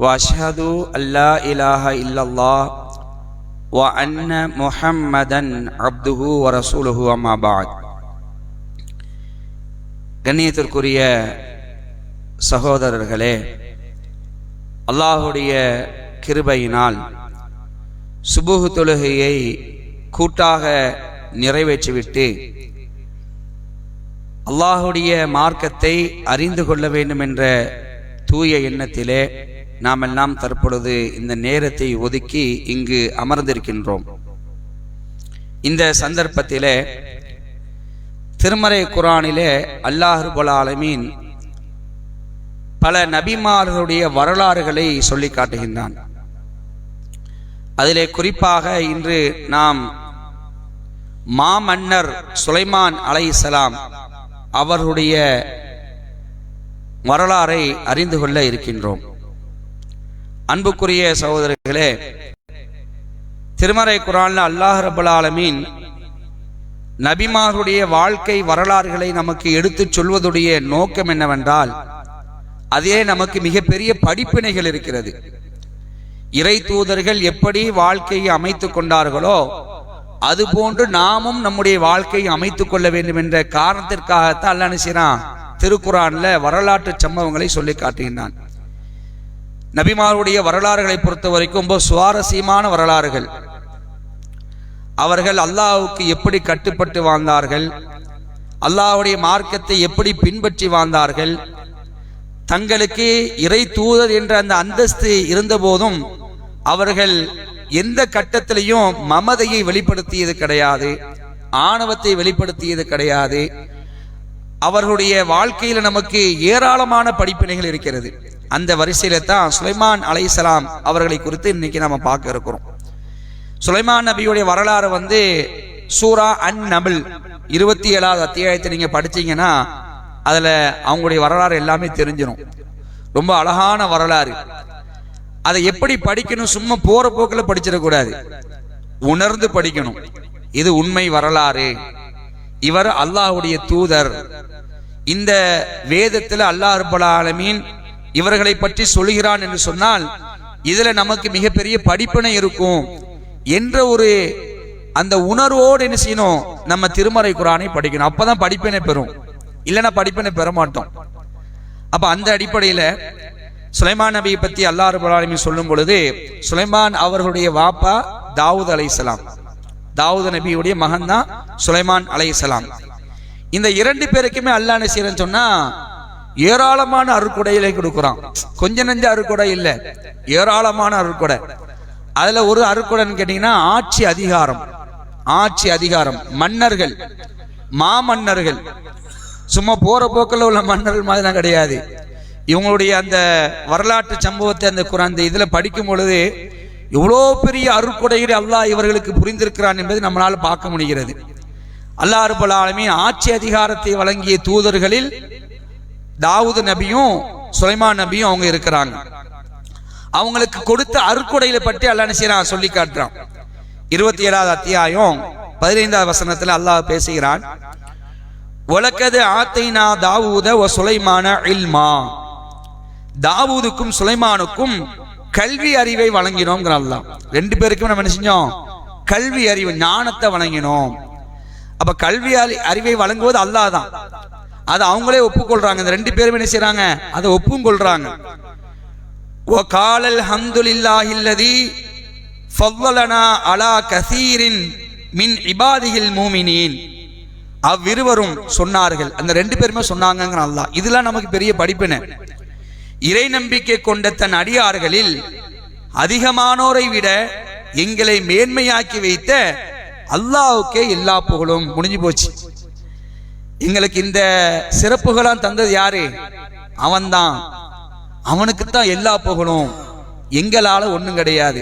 واشهد ان لا اله الا الله وان محمدا عبده ورسوله اما بعد கண்ணியத்திற்குரிய சகோதரர்களே அல்லாஹுடைய கிருபையினால் சுபுகு தொழுகையை கூட்டாக நிறைவேற்றிவிட்டு அல்லாஹுடைய மார்க்கத்தை அறிந்து கொள்ள வேண்டும் என்ற தூய எண்ணத்திலே நாம் எல்லாம் தற்பொழுது இந்த நேரத்தை ஒதுக்கி இங்கு அமர்ந்திருக்கின்றோம். இந்த சந்தர்ப்பத்திலே திருமறை குரானிலே அல்லாஹுபுல் ஆலமீன் பல நபிமார்களுடைய வரலாறுகளை சொல்லி காட்டுகின்றான். அதிலே குறிப்பாக இன்று நாம் மாமன்னர் சுலைமான் அலைஹிஸ்ஸலாம் அவர்களுடைய வரலாறை அறிந்து கொள்ள இருக்கின்றோம். அன்புக்குரிய சகோதரர்களே திருமறை குரான்ல அல்லாஹ் ரபுல் ஆலமீன் நபிமாருடைய வாழ்க்கை வரலாறுகளை நமக்கு எடுத்துச் சொல்வதுடைய நோக்கம் என்னவென்றால் அதே நமக்கு மிகப்பெரிய படிப்பினைகள் இருக்கிறது. இறை தூதர்கள் எப்படி வாழ்க்கையை அமைத்துக் கொண்டார்களோ அதுபோன்று நாமும் நம்முடைய வாழ்க்கையை அமைத்துக் கொள்ள வேண்டும் என்ற காரணத்திற்காகத்தான் அல்ல செய்றான்? திருக்குறான்ல வரலாற்று சம்பவங்களை சொல்லி காட்டுகின்றான். நபிமாருடைய வரலாறுகளை பொறுத்த வரைக்கும் ரொம்ப சுவாரஸ்யமான வரலாறுகள். அவர்கள் அல்லாவுக்கு எப்படி கட்டுப்பட்டு வாழ்ந்தார்கள் அல்லாஹ்வுடைய மார்க்கத்தை எப்படி பின்பற்றி வாழ்ந்தார்கள் தங்களுக்கு இறை தூதர் என்ற அந்த அந்தஸ்து இருந்தபோதும் அவர்கள் எந்த கட்டத்திலையும் மமதையை வெளிப்படுத்தியது கிடையாது ஆணவத்தை வெளிப்படுத்தியது கிடையாது. அவர்களுடைய வாழ்க்கையில் நமக்கு ஏராளமான படிப்பினைகள் இருக்கிறது. அந்த வரிசையில தான் சுலைமான் அலைசலாம் அவர்களை குறித்து இன்னைக்கு நம்ம பார்க்க இருக்கிறோம். சுலைமான் நபியுடைய வரலாறு வந்து சூரா அன் நபிள் இருபத்தி ஏழாவது அத்தியாயத்தை நீங்க படிச்சீங்கன்னா அதுல அவங்களுடைய வரலாறு எல்லாமே தெரிஞ்சிடும் ரொம்ப அழகான வரலாறு. அதை எப்படி படிக்கணும்? சும்மா போற போக்கில் படிச்சிடக்கூடாது உணர்ந்து படிக்கணும். இது உண்மை வரலாறு. இவர் அல்லாஹ்வுடைய தூதர். இந்த வேதத்தில் அல்லாஹ் ரப்பல் ஆலமீன் இவர்களை பற்றி சொல்கிறான் என்று சொன்னால் இதுல நமக்கு மிகப்பெரிய படிப்பினை இருக்கும் என்ற ஒரு அந்த உணர்வோடு என்ன செய்யணும்? நம்ம திருமறை குரானை படிக்கணும். அப்பதான் படிப்பினை பெறும். இல்லைன்னா படிப்பினை பெற மாட்டோம். அப்ப அந்த அடிப்படையில சுலைமான் நபியை பத்தி அல்லாஹ் ரப்பல் சொல்லும் பொழுது சுலைமான் அவர்களுடைய வாப்பா தாவூத் அலைசலாம் தாவூத் நபியுடைய மகன் தான் சுலைமான் அலைசலாம் இந்த இரண்டு பேருக்குமே அல்லாஹ் என்ன செய்யறேன்னு சொன்னா ஏராளமான அருக்குடையிலே கொடுக்குறான். கொஞ்ச நெஞ்ச அருக்குடை இல்லை. ஏராளமான அருக்குடை. அதுல ஒரு அருக்குடைன்னு கேட்டீங்கன்னா ஆட்சி அதிகாரம். ஆட்சி அதிகாரம். மன்னர்கள். மாமன்னர்கள். சும்மா போற போக்கில் உள்ள மன்னர்கள் மாதிரிலாம் கிடையாது. இவங்களுடைய அந்த வரலாற்று சம்பவத்தை அந்த அந்த இதில் படிக்கும் பொழுது எவ்வளோ பெரிய அருட்கொடைகளை அல்லாஹ் இவர்களுக்கு புரிந்திருக்கிறான் என்பது நம்மளால் பார்க்க முடிகிறது. அல்லாஹ் ரபுல் ஆட்சி அதிகாரத்தை வழங்கிய தூதர்களில் தாவூது நபியும் சுலைமான் நபியும் அவங்க இருக்கிறாங்க. அவங்களுக்கு கொடுத்த அருக்குடையில பற்றி அல்லாஹ் செய்யறான்? சொல்லி காட்டுறான். இருபத்தி ஏழாவது அத்தியாயம் பதினைந்தாவது வசனத்துல அல்லாஹ் பேசுகிறான் உலக்கது ஆத்தைனா தாவூத ஒ சுலைமான இல்மா. தாவூதுக்கும் சுலைமானுக்கும் கல்வி அறிவை வழங்கினோங்கிற அல்லாஹ். ரெண்டு பேருக்கும் நம்ம என்ன செஞ்சோம்? கல்வி அறிவு ஞானத்தை வழங்கினோம். அப்ப கல்வி அறிவை வழங்குவது அல்லாஹ் தான். அதை அவங்களே ஒப்புக்கொள்றாங்க. இந்த ரெண்டு பேரும் என்ன செய்யறாங்க அதை ஒப்பும் கொள்றாங்க ஓ காலல் ஹந்துலில்லா இல்லதி ஃபவ்வலனா அலா கசீரின் மின் இபாதிகில் மூமினின். அவ்விருவரும் சொன்னார்கள். அந்த ரெண்டு பேருமே சொன்னாங்கிற அல்லாஹ். இதெல்லாம் நமக்கு பெரிய படிப்பின. இறை நம்பிக்கை கொண்ட தன் அடியார்களில் அதிகமானோரை விட எங்களை மேன்மையாக்கி வைத்த அல்லாவுக்கே எல்லா புகழும். முடிஞ்சு போச்சு. எங்களுக்கு இந்த சிறப்புகளாம் தந்தது யாரு? அவன்தான். அவனுக்கு தான் எல்லா புகழும். எங்களால ஒன்றும் கிடையாது.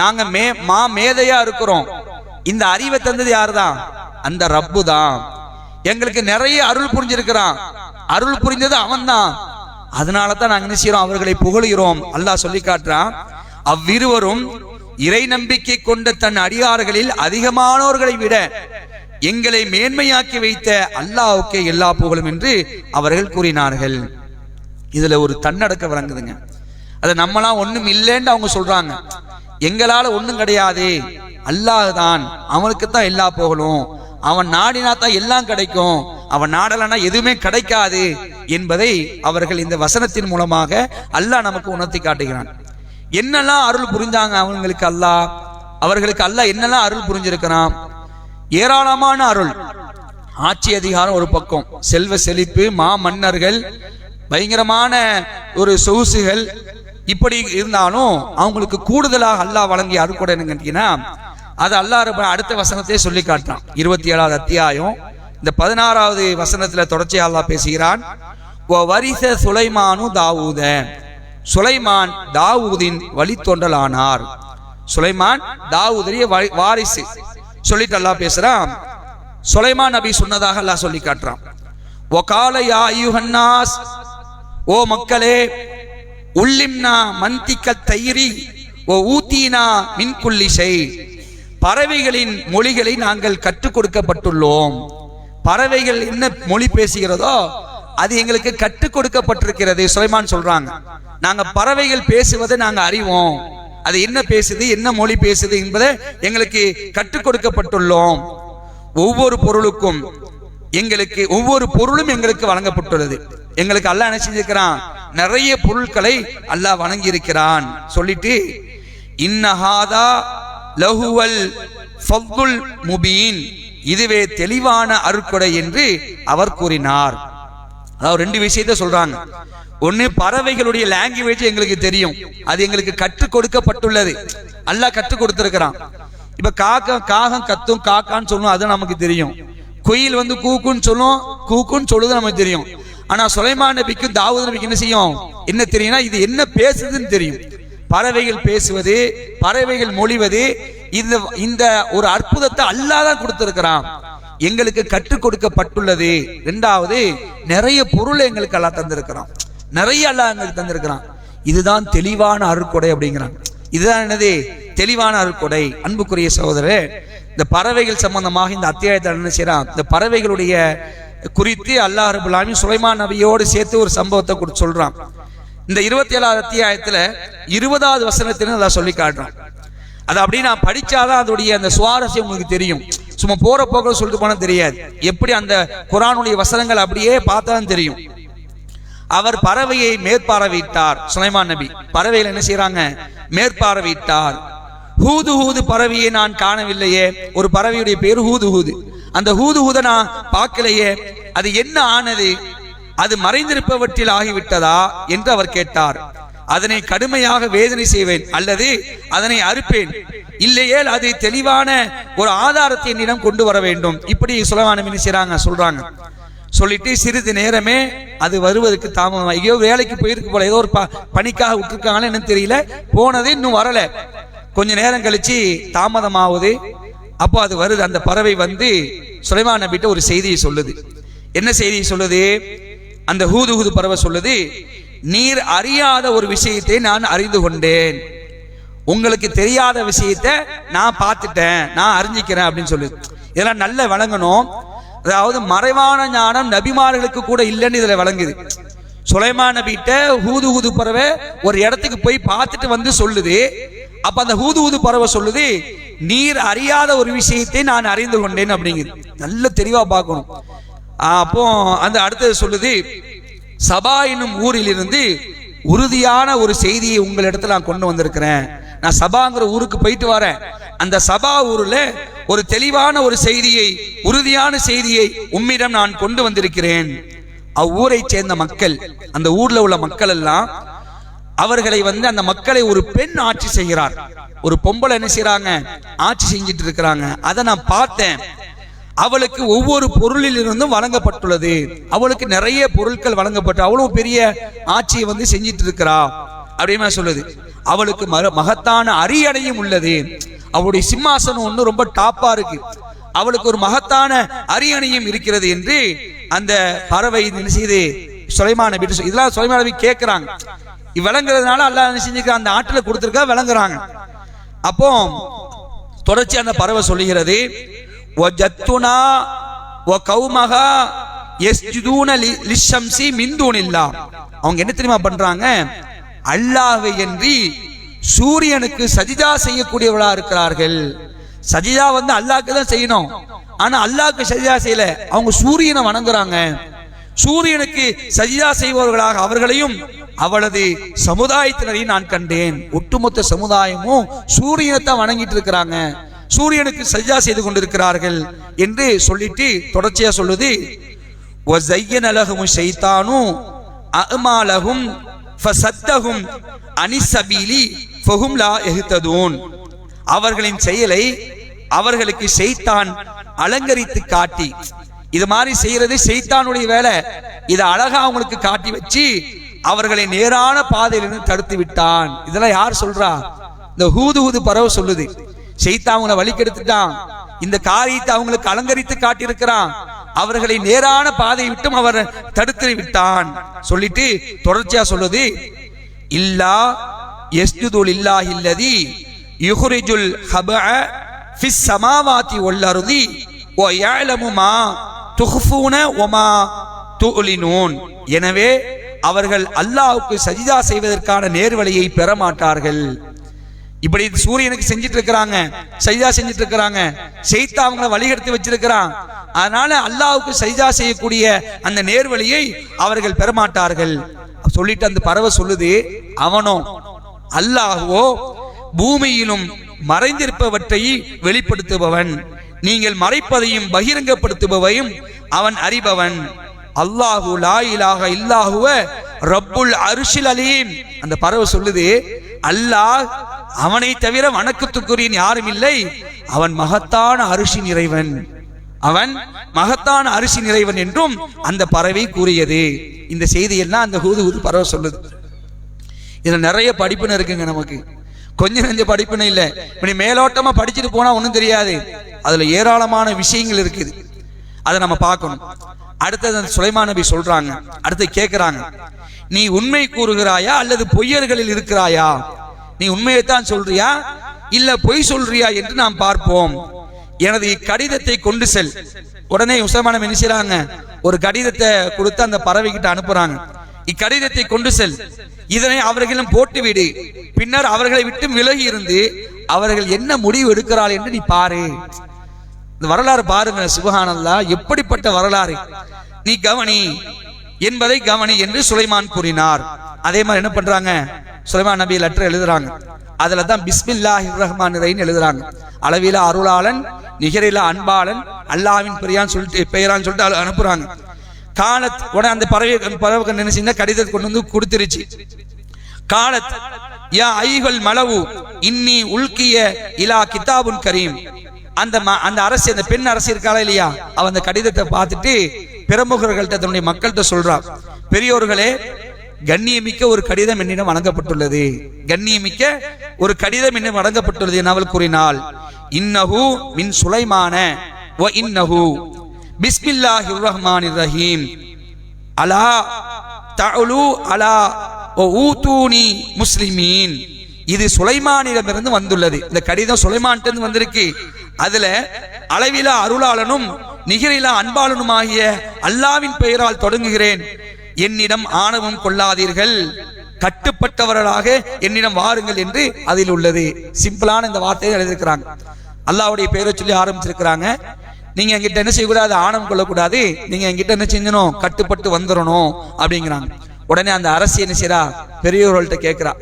நாங்க மே மா மேதையா இருக்கிறோம். இந்த அறிவை தந்தது யாரு தான் அந்த ரப்பு தான் எங்களுக்கு நிறைய அருள் புரிஞ்சிருக்கிறான். அருள் புரிந்தது அவன்தான். அதனால தான் நாங்கள் என்ன செய்யறோம்? அவர்களை புகழுகிறோம். அல்லாஹ் சொல்லி காட்டுறான் அவ்விருவரும் இறை நம்பிக்கை கொண்ட தன் அடியார்களில் அதிகமானவர்களை விட எங்களை மேன்மையாக்கி வைத்த அல்லாவுக்கே எல்லா புகழும் என்று அவர்கள் கூறினார்கள். இதுல ஒரு தன்னடக்க விளங்குதுங்க. அது நம்மளாம் ஒண்ணும் இல்லைன்னு அவங்க சொல்றாங்க. எங்களால ஒண்ணும் கிடையாது. அல்லாஹ் தான். அவனுக்கு தான் எல்லா புகழும். அவன் நாடினா தான் எல்லாம் கிடைக்கும். அவன் நாடலனா எதுவுமே கிடைக்காது என்பதை அவர்கள் இந்த வசனத்தின் மூலமாக அல்லாஹ் நமக்கு உணர்த்தி காட்டுகிறான். என்னெல்லாம் அருள் புரிஞ்சாங்க அவங்களுக்கு அல்லாஹ்? அவர்களுக்கு அல்லாஹ் என்னெல்லாம் அருள் புரிஞ்சிருக்கிறான்? ஏராளமான அருள். ஆட்சி அதிகாரம் ஒரு பக்கம் செல்வ செழிப்பு மா மன்னர்கள் பயங்கரமான ஒரு சொகுசுகள். இப்படி இருந்தாலும் அவங்களுக்கு கூடுதலாக அல்லாஹ் வழங்கிய அருள்கொடை என்னன்னு கேட்டீங்கன்னா அது அல்லாஹ் அடுத்த வசனத்தையே சொல்லி காட்டுறான். இருபத்தி ஏழாவது அத்தியாயம் இந்த பதினாறாவது வசனத்துல தொடர்ச்சி அல்லா பேசுகிறான். வரிச சுலைமானு தாவூத. சுலைமான் தாவூதின் வழித்தொண்டலானார் சுலைமான் தாவூதரிய வாரிசு. சொல்லிட்டு அல்லாஹ் பேசுறான். சுலைமான் நபி சொன்னதாக அல்லாஹ் சொல்லி காட்டுறான். ஒகால யா ஐயுஹன்னாஸ் ஓ மக்களே உள்ளிம்னா மந்திக்க தயிரி ஓ ஊத்தீனா மின்குள்ளி செய் பறவைகளின் மொழிகளை நாங்கள் கற்றுக் கொடுக்கப்பட்டுள்ளோம். பறவைகள் என்ன மொழி பேசுகிறதோ அது எங்களுக்கு கற்றுக் கொடுக்கப்பட்டிருக்கிறது சுலைமான் சொல்றாங்க. நாங்க பறவைகள் பேசுவதை நாங்க அறிவோம். அது என்ன பேசுது என்ன மொழி பேசுது என்பதை எங்களுக்கு கற்றுக் கொடுக்கப்பட்டுள்ளோம். ஒவ்வொரு பொருளுக்கும் எங்களுக்கு ஒவ்வொரு பொருளும் எங்களுக்கு வழங்கப்பட்டுள்ளது. எங்களுக்கு அல்லாஹ் என்ன செஞ்சிருக்கிறான்? நிறைய பொருட்களை அல்லாஹ் வழங்கி இருக்கிறான் சொல்லிட்டு இன்னஹாதா லஹுவல் ஃபத்துல் முபீன். இதுவே தெளிவான அருட்கொடை என்று அவர் கூறினார். அதாவது ரெண்டு விஷயத்த சொல்றாங்க. ஒன்று பறவைகளுடைய லாங்குவேஜ் எங்களுக்கு தெரியும். அது எங்களுக்கு கற்றுக் கொடுக்கப்பட்டுள்ளது. அல்லாஹ் கற்றுக் கொடுத்துருக்கிறான். இப்ப காக்கா காகம் கத்தும் காக்கான்னு சொல்லும் அது நமக்கு தெரியும். குயில் வந்து கூக்குன்னு சொல்லும் கூக்குன்னு சொல்லுது நமக்கு தெரியும். ஆனா சுலைமான் நபிக்கும் தாவூத் நபிக்கு என்ன செய்யும்? என்ன தெரியும்னா இது என்ன பேசுதுன்னு தெரியும். பறவைகள் பேசுவது பறவைகள் மொழிவது இந்த இந்த ஒரு அற்புதத்தை அல்லாஹ் தான் எங்களுக்கு கற்றுக் கொடுக்கப்பட்டுள்ளது. ரெண்டாவது நிறைய பொருளை எங்களுக்கு எல்லாம் தந்திருக்கிறான். நிறைய அல்லாஹ் எங்களுக்கு தந்திருக்கிறான். இதுதான் தெளிவான அருட்கொடை அப்படிங்கிறான். இதுதான் என்னது? தெளிவான அருட்கொடை அன்புக்குரிய சகோதரர் இந்த பறவைகள் சம்பந்தமாக இந்த அத்தியாயத்தை என்ன செய்யறான் இந்த பறவைகளுடைய குறித்து அல்லாஹ் ரபுல் சுலைமான் நபியோடு சேர்த்து ஒரு சம்பவத்தை கொடுத்து சொல்றான். இந்த இருபத்தி ஏழாவது அத்தியாயத்தில் இருபதாவது வசனத்தின்னு அதை சொல்லி காட்டுறான். அது அப்படி நான் படித்தாதான் அதோடைய அந்த சுவாரஸ்யம் உங்களுக்கு தெரியும். சும்மா போற போக்கில் சொல்லிட்டு போனால் தெரியாது. எப்படி அந்த குரானுடைய வசனங்கள் அப்படியே பார்த்தா தெரியும். அவர் பறவையை மேற்பார்வையிட்டார். சுலைமான் நபி பறவையில் என்ன செய்யறாங்க மேற்பார்வையிட்டார். ஹூது ஹூது பறவையை நான் காணவில்லையே. ஒரு பறவையுடைய பேர் ஹூது ஹூது. அந்த ஹூது ஹூத நான் பார்க்கலையே. அது என்ன ஆனது? அது மறைந்திருப்பவற்றில் ஆகிவிட்டதா என்று அவர் கேட்டார். அதனை கடுமையாக வேதனை செய்வேன் அல்லது அதனை அறுப்பேன். இல்லையேல் அது தெளிவான ஒரு ஆதாரத்தை என்னிடம் கொண்டு வர வேண்டும். இப்படி சுலமான என்ன செய்றாங்க? சொல்றாங்க. சொல்லிட்டு சிறிது நேரமே அது வருவதற்கு தாமதம் ஐயோ வேலைக்கு போயிருக்கு போல. ஏதோ ஒரு ப- பணிக்காக விட்டுருக்காங்களே என்னன்னு தெரியல. போனது இன்னும் வரல. கொஞ்ச நேரம் கழிச்சு தாமதமாகுது அப்போ அது வருது. அந்த பறவை வந்து சுலைமான் நபிட்ட ஒரு செய்தியை சொல்லுது. என்ன செய்தியை சொல்லுது? அந்த ஹூது ஹூது பறவை சொல்லுது நீர் அறியாத ஒரு விஷயத்தை நான் அறிந்து கொண்டேன். உங்களுக்கு தெரியாத விஷயத்தை நான் பார்த்துட்டேன். நான் அறிஞ்சிக்கிறேன் அப்படின்னு சொல்லுது. இதெல்லாம் நல்ல வழங்கணும் அதாவது மறைவான ஞானம் நபிமார்களுக்கு கூட இல்லைன்னு இதில் வழங்குது சுலைமான் நபிட்ட ஹூது ஹூது பறவை ஒரு இடத்துக்கு போய் பார்த்துட்டு வந்து சொல்லுது. அப்ப அந்த ஹூது ஹூது பறவை சொல்லுது நீர் அறியாத ஒரு விஷயத்தை நான் அறிந்து கொண்டேன் அப்படிங்குது. நல்ல தெளிவா பார்க்கணும். அப்போ அந்த அடுத்தது சொல்லுது சபா என்னும் ஊரிலிருந்து உறுதியான ஒரு செய்தியை உங்களிடத்துல நான் கொண்டு வந்திருக்கிறேன். நான் சபாங்கிற ஊருக்கு போயிட்டு வரேன். அந்த சபா ஊரில் ஒரு தெளிவான ஒரு செய்தியை உறுதியான செய்தியை உம்மிடம் நான் கொண்டு வந்திருக்கிறேன். அவ்வூரை சேர்ந்த மக்கள் அந்த ஊர்ல உள்ள மக்கள் எல்லாம் அவர்களை வந்து அந்த மக்களை ஒரு பெண் ஆட்சி செய்கிறார். ஒரு பொம்பளை என்ன செய்யறாங்க ஆட்சி செஞ்சிட்டு இருக்கிறாங்க. அதை நான் பார்த்தேன். அவளுக்கு ஒவ்வொரு பொருளில் இருந்தும் வழங்கப்பட்டுள்ளது. அவளுக்கு நிறைய பொருட்கள் வழங்கப்பட்டு அவ்வளவு பெரிய ஆட்சியை வந்து செஞ்சிட்டு இருக்கிறா. அப்படின்னு சொல்லுது. அவளுக்கு மக- மகத்தான அரியணையும் உள்ளது. அவளுடைய சிம்மாசனம் ஒன்று ரொம்ப டாப்பா இருக்கு. அவளுக்கு ஒரு மகத்தான அரியணையும் இருக்கிறது என்று அந்த பறவை என்ன செய்து சுலைமான வீட்டு இதெல்லாம் சுலைமான நபி கேட்கிறாங்க விளங்குறதுனால அல்லாஹ் என்ன செஞ்சுக்க அந்த ஆட்டில் கொடுத்துருக்கா விளங்குறாங்க. அப்போ தொடர்ச்சி அந்த பறவை சொல்லுகிறது "வஜத்துனா ஜத்துனா கௌமஹா கௌமகா லி- லிஷம்சி மின் இல்லா அவங்க என்ன தெரியுமா பண்றாங்க? அல்லாஹ்வை என்று சூரியனுக்கு சஜிதா செய்யக்கூடியவர்களா இருக்கிறார்கள். சஜிதா வந்து அல்லாக்கு தான் செய்யணும். ஆனா அல்லாக்கு சஜிதா செய்யல. அவங்க சூரியனை வணங்குறாங்க. சூரியனுக்கு சஜிதா செய்பவர்களாக அவர்களையும் அவளது சமுதாயத்தினரையும் நான் கண்டேன். ஒட்டுமொத்த சமுதாயமும் சூரியனை வணங்கிட்டு இருக்கிறாங்க. சூரியனுக்கு சஜ்ஜா செய்து கொண்டிருக்கிறார்கள் என்று சொல்லிட்டு தொடர்ச்சியா சொல்லுது. ஷைத்தானும் அமாலகும் ஃபசத்தகும் அனிசபீலி ஃபஹும்லா எஹ்ததூன். அவர்களின் செயலை அவர்களுக்கு செய்தான் அலங்கரித்து காட்டி இது மாதிரி செய்யறது செய்தானுடைய வேலை. இதை அழகா அவங்களுக்கு காட்டி வச்சு அவர்களை நேரான பாதையிலிருந்து தடுத்து விட்டான். இதெல்லாம் யார் சொல்றா? இந்த ஹூது ஹூது பறவை சொல்லுது. செய்தா அவங்களை அவங்கள வழிக்கெடுத்துட்டான் இந்த காரியத்தை அவங்களுக்கு அலங்கரித்து காட்டியிருக்கிறான். அவர்களை நேரான பாதையை விட்டும் அவர் தடுத்து விட்டான். சொல்லிட்டு தொடர்ச்சியா சொல்லுது இல்லா யஸ்ஜுதுல் இல்லாஹி இல்லதி யுஹ்ரிஜுல் ஹபஅ ஃபிஸ் சமாவாதி வல் அர்தி வ யஅலமு மா துஹ்ஃபூன வ மா துலினூன். எனவே அவர்கள் அல்லாஹ்வுக்கு சஜிதா செய்வதற்கான நேர்வழியை பெற மாட்டார்கள். இப்படி சூரியனுக்கு செஞ்சிட்டு இருக்கிறாங்க சைதா செஞ்சிட்டு இருக்கிறாங்க செய்தா அவங்கள வழிகெடுத்து வச்சிருக்கிறான். அதனால அல்லாவுக்கு சைதா செய்யக்கூடிய அந்த நேர்வழியை அவர்கள் பெறமாட்டார்கள் சொல்லிட்டு அந்த பறவை சொல்லுது அவனும் அல்லாஹுவோ பூமியிலும் மறைந்திருப்பவற்றை வெளிப்படுத்துபவன். நீங்கள் மறைப்பதையும் பகிரங்கப்படுத்துபவையும் அவன் அறிபவன். அல்லாஹு லாயிலாக இலாஹ இல்லாஹுவ ரப்புல் அரிசில் அலீம். அந்த பறவை சொல்லுது அல்லாஹ் அவனை தவிர வணக்கத்துக்குரிய யாரும் இல்லை. அவன் மகத்தான அரிசி நிறைவன். அவன் மகத்தான அரிசி நிறைவன் என்றும் அந்த பறவை கூறியது. இந்த செய்தியெல்லாம் அந்த ஹூது ஹூது பறவை சொல்லுது. இதுல நிறைய படிப்புன்னு இருக்குங்க நமக்கு. கொஞ்சம் நெஞ்ச படிப்புன்னு இல்லை. இப்படி மேலோட்டமா படிச்சுட்டு போனா ஒன்றும் தெரியாது. அதுல ஏராளமான விஷயங்கள் இருக்குது. அதை நம்ம பார்க்கணும். அடுத்தது அந்த சுலைமான் நபி சொல்றாங்க. அடுத்து கேட்குறாங்க நீ உண்மை கூறுகிறாயா அல்லது பொய்யர்களில் இருக்கிறாயா? நீ உண்மையைத்தான் சொல்றியா? இல்ல பொய் சொல்றியா என்று நாம் பார்ப்போம். எனது இக்கடிதத்தை கொண்டு செல். உடனே உசமானம் என்ன ஒரு கடிதத்தை கொடுத்து அந்த பறவை கிட்ட அனுப்புறாங்க. இக்கடிதத்தை கொண்டு செல். இதனை அவர்களிடம் போட்டுவிடு. பின்னர் அவர்களை விட்டு விலகி இருந்து அவர்கள் என்ன முடிவு எடுக்கிறாள் என்று நீ பாரு. இந்த வரலாறு பாருங்க சுபஹானல்லா எப்படிப்பட்ட வரலாறு? நீ கவனி என்பதை கவனி என்று சுலைமான் கூறினார். அதே மாதிரி என்ன பண்றாங்க? சுலைமான் நபி லெட்டர் எழுதுறாங்க. அதுல தான் பிஸ்மில்லாஹி ரஹ்மான் ரஹீம் எழுதுறாங்க. அளவில அருளாளன் நிகரில அன்பாளன் அல்லாவின் பிரியான்னு சொல்லிட்டு பெயரான்னு சொல்லிட்டு அனுப்புறாங்க. காலத் உடனே அந்த பறவை பறவை என்ன கடிதத்தை கொண்டு வந்து கொடுத்துருச்சு. காலத் யா ஐகள் மலவு இன்னி உல்கிய இலா கிதாபுன் கரீம். அந்த ம- அந்த அரசு அந்த பெண் அரசு இருக்காளா இல்லையா? அவ அந்த கடிதத்தை பார்த்துட்டு பிரமுகர்கள்ட்ட தன்னுடைய மக்கள்கிட்ட சொல்றா பெரியோர்களே கண்ணியமிக்க ஒரு கடிதம் என்னிடம் வழங்கப்பட்டுள்ளது. கண்ணியமிக்க ஒரு கடிதம் என்னிடம் வழங்கப்பட்டுள்ளது. என அவள் கூறினாள். இன்னஹு மின் சுலைமான ஓ இன்னஹு பிஸ்மில்லாஹி ரஹ்மான் ரஹீம் அலா தஅலு அலா வ ஊதூனி முஸ்லிமீன். இது சுலைமானிடமிருந்து வந்துள்ளது. இந்த கடிதம் சுலைமான்கிட்ட வந்திருக்கு. அதுல அளவிலா அருளாளனும் நிகரிலா அன்பாளனுமாகிய அல்லாவின் பெயரால் தொடங்குகிறேன். என்னிடம் ஆணவம் கொள்ளாதீர்கள். கட்டுப்பட்டவர்களாக என்னிடம் வாருங்கள் என்று அதில் உள்ளது. சிம்பிளான இந்த வார்த்தையை எழுதியிருக்கிறாங்க. அல்லாவுடைய பெயரை சொல்லி ஆரம்பிச்சிருக்கிறாங்க. நீங்க என்கிட்ட என்ன செய்யக்கூடாது? ஆணவம் கொள்ளக்கூடாது. நீங்க என்கிட்ட என்ன செஞ்சணும்? கட்டுப்பட்டு வந்துடணும் அப்படிங்கிறாங்க. உடனே அந்த அரசு என்ன செய்யறா பெரியோர்கள்ட்ட கேட்கிறா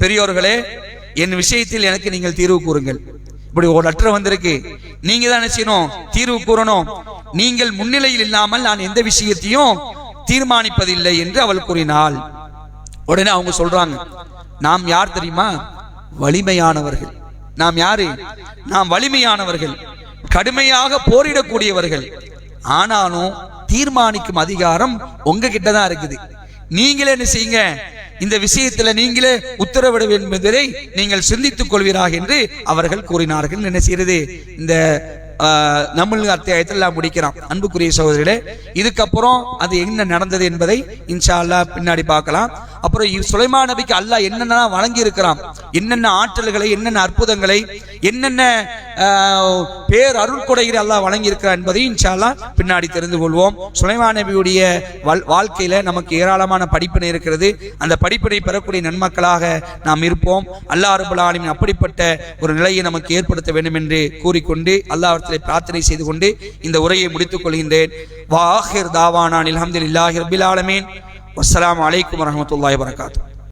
பெரியோர்களே என் விஷயத்தில் எனக்கு நீங்கள் தீர்வு கூறுங்கள். இப்படி ஒரு லெட்டர் வந்திருக்கு. நீங்க தான் என்ன செய்யணும்? தீர்வு கூறணும். நீங்கள் முன்னிலையில் இல்லாமல் நான் எந்த விஷயத்தையும் தீர்மானிப்பதில்லை என்று அவள் கூறினாள். உடனே அவங்க சொல்றாங்க நாம் யார் தெரியுமா? வலிமையானவர்கள். நாம் யாரு? நாம் வலிமையானவர்கள். கடுமையாக போரிடக்கூடியவர்கள். ஆனாலும் தீர்மானிக்கும் அதிகாரம் உங்ககிட்ட தான் இருக்குது. நீங்களே என்ன செய்யுங்க? இந்த விஷயத்துல நீங்களே உத்தரவிட வேண்டும் என்பதை நீங்கள் சிந்தித்துக் கொள்வீராக என்று அவர்கள் கூறினார்கள். என்ன செய்யறது இந்த நம்மளுக்கு அத்தியாயத்தில் எல்லாம் முடிக்கிறான். அன்புக்குரிய சகோதரிகளே இதுக்கப்புறம் அது என்ன நடந்தது என்பதை இன்ஷா அல்லா பின்னாடி பார்க்கலாம். அப்புறம் சுலைமா நபிக்கு அல்லாஹ் என்னென்ன வழங்கி இருக்கிறான் என்னென்ன ஆற்றல்களை என்னென்ன அற்புதங்களை என்னென்ன பேர் அருள்கொடைகளை அல்லாஹ் வழங்கி இருக்கிறான் என்பதையும் இன்ஷா பின்னாடி தெரிந்து கொள்வோம். சுலைமா நபியுடைய வாழ்க்கையில நமக்கு ஏராளமான படிப்பினை இருக்கிறது. அந்த படிப்பினை பெறக்கூடிய நன்மக்களாக நாம் இருப்போம். அல்லாஹ் ரபுல் ஆலமீன் அப்படிப்பட்ட ஒரு நிலையை நமக்கு ஏற்படுத்த வேண்டும் என்று கூறிக்கொண்டு அல்லாஹ்விடத்திலே பிரார்த்தனை செய்து கொண்டு இந்த உரையை முடித்துக் கொள்கின்றேன். வாஹிர் தாவானான் அல்ஹம்துலில்லாஹி ரபில் ஆலமீன். வஸ்ஸலாமு வலைக்கம் வரஹ்மத்துல்லாஹி வபரகாத்துஹு.